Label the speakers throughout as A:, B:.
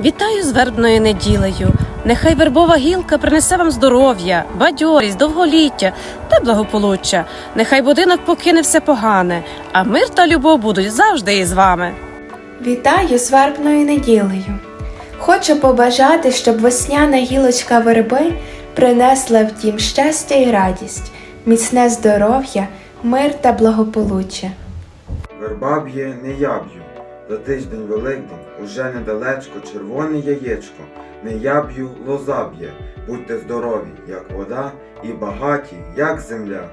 A: Вітаю з вербною неділею. Нехай вербова гілка принесе вам здоров'я, бадьорість, довголіття та благополуччя. Нехай будинок покине все погане, а мир та любов будуть завжди із вами.
B: Вітаю з вербною неділею. Хочу побажати, щоб весняна гілочка верби принесла в дім щастя і радість, міцне здоров'я, мир та благополуччя.
C: Верба б'є не я б'ю. За тиждень Великдень уже недалечко червоне яєчко. Не я б'ю, лоза б'є. Будьте здорові, як вода, і багаті, як земля.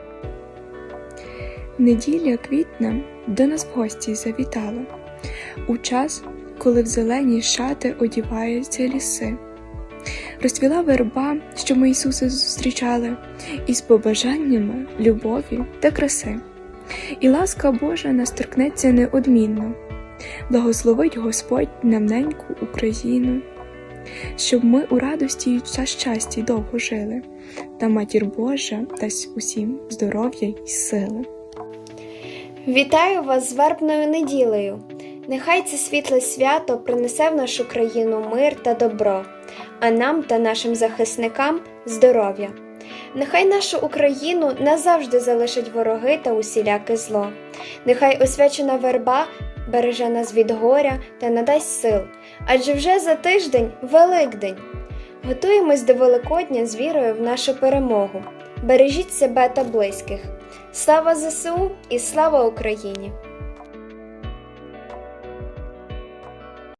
D: Неділя квітня до нас в гості завітала у час, коли в зелені шати одіваються ліси. Розцвіла верба, що ми Ісуса зустрічали, із побажаннями любові та краси. І ласка Божа нас торкнеться неодмінно, благословить Господь нам неньку Україну, щоб ми у радості та щасті довго жили, та матір Божа дасть усім здоров'я й сили.
E: Вітаю вас з вербною неділею. Нехай це світле свято принесе в нашу країну мир та добро, а нам та нашим захисникам здоров'я. Нехай нашу Україну назавжди залишать вороги та усіляке зло. Нехай освячена верба береже нас від горя та надасть сил, адже вже за тиждень Великдень. Готуємось до Великодня з вірою в нашу перемогу. Бережіть себе та близьких. Слава ЗСУ і слава Україні!